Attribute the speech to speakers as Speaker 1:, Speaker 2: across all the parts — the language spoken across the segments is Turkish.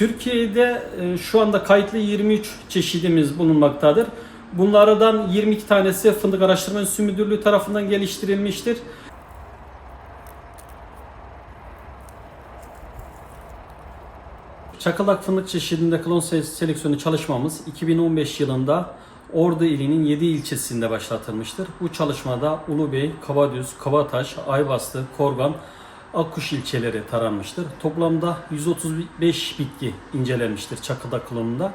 Speaker 1: Türkiye'de e, şu anda kayıtlı 23 çeşidimiz bulunmaktadır. Bunlardan 22 tanesi Fındık Araştırma Enstitüsü Müdürlüğü tarafından geliştirilmiştir. Çakıldak fındık çeşidinde klon se- seleksiyonu çalışmamız 2015 yılında Ordu ilinin 7 ilçesinde başlatılmıştır. Bu çalışmada Ulubey, Kabadüz, Kabataş, Aybastı, Korgan, Akkuş ilçeleri taranmıştır. Toplamda 135 bitki incelenmiştir çakıldak klonunda.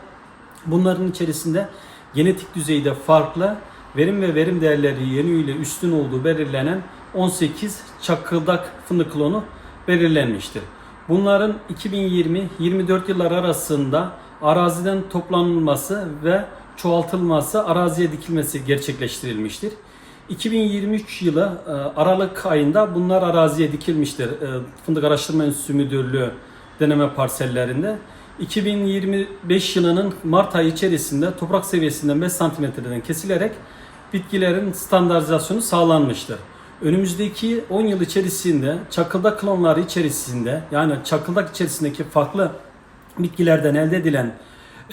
Speaker 1: Bunların içerisinde genetik düzeyde farklı verim ve verim değerleri yönüyle üstün olduğu belirlenen 18 çakıldak fındık klonu belirlenmiştir. Bunların 2020-24 yıllar arasında araziden toplanılması ve çoğaltılması, araziye dikilmesi gerçekleştirilmiştir. 2023 yılı e, Aralık ayında bunlar araziye dikilmiştir. E, Fındık Araştırma Enstitüsü Müdürlüğü deneme parsellerinde. 2025 yılının Mart ayı içerisinde toprak seviyesinden 5 santimetreden kesilerek bitkilerin standartizasyonu sağlanmıştır. Önümüzdeki 10 yıl içerisinde çakıldak klonları içerisinde yani çakıldak içerisindeki farklı bitkilerden elde edilen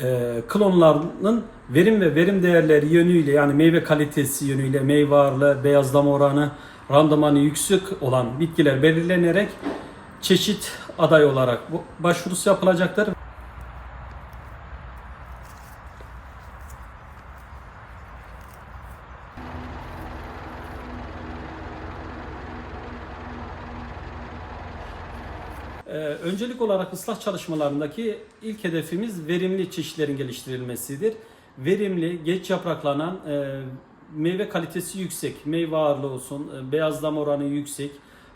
Speaker 1: e, klonların verim ve verim değerleri yönüyle yani meyve kalitesi yönüyle meyve ağırlığı, beyazlama oranı, randımanı yüksek olan bitkiler belirlenerek çeşit aday olarak başvurusu yapılacaktır. Öncelik olarak ıslah çalışmalarındaki ilk hedefimiz verimli çeşitlerin geliştirilmesidir. Verimli, geç yapraklanan, e, meyve kalitesi yüksek, meyve ağırlığı olsun, e, beyazlama oranı yüksek,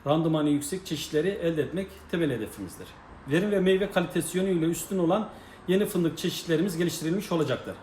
Speaker 1: randımanı yüksek çeşitleri elde etmek temel hedefimizdir. Verim ve meyve kalitesi yönüyle üstün olan yeni fındık çeşitlerimiz geliştirilmiş olacaktır.